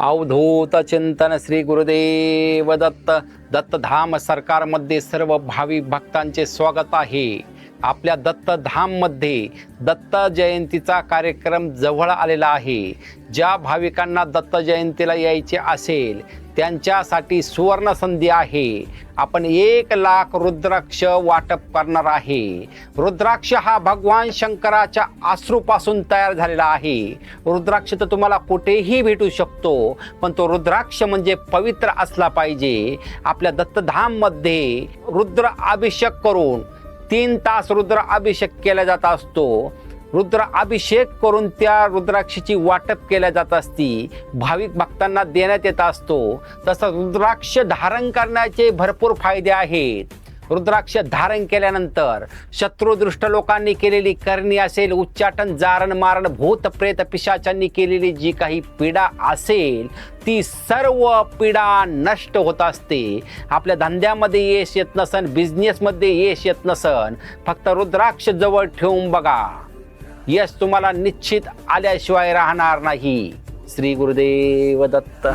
अवधूत चिंतन श्री गुरुदेव दत्त दत्तधाम सरकारमध्ये सर्व भाविक भक्तांचे स्वागत आहे. आपल्या दत्तधाममध्ये दत्त जयंतीचा कार्यक्रम जवळ आलेला आहे. ज्या भाविकांना दत्त जयंतीला यायचे असेल त्यांच्यासाठी सुवर्ण संधी आहे. आपण एक लाख रुद्राक्ष वाटप करणार आहे. रुद्राक्ष हा भगवान शंकराच्या आश्रूपासून तयार झालेला आहे. रुद्राक्ष तर तुम्हाला कुठेही भेटू शकतो पण तो रुद्राक्ष म्हणजे पवित्र असला पाहिजे. आपल्या दत्तधाममध्ये रुद्र अभिषेक करून तीन तास रुद्र अभिषेक केला जात असतो. रुद्र अभिषेक करून त्या रुद्राक्षीची वाटप केल्या जात असती. भाविक भक्तांना देण्यात येत असतो. तसं रुद्राक्ष धारण करण्याचे भरपूर फायदे आहेत. रुद्राक्ष धारण केल्यानंतर शत्रुदृष्ट लोकांनी केलेली करणी असेल उच्चाटन जारण मारण भूत प्रेत पिशाचांनी केलेली जी काही पीडा असेल ती सर्व पीडा नष्ट होत असते. आपल्या धंद्यामध्ये यश येत नसन बिझनेसमध्ये यश येत नसन फक्त रुद्राक्ष जवळ ठेवून बघा. यश तुम्हाला निश्चित आल्याशिवाय राहणार नाही. श्री गुरुदेव दत्त.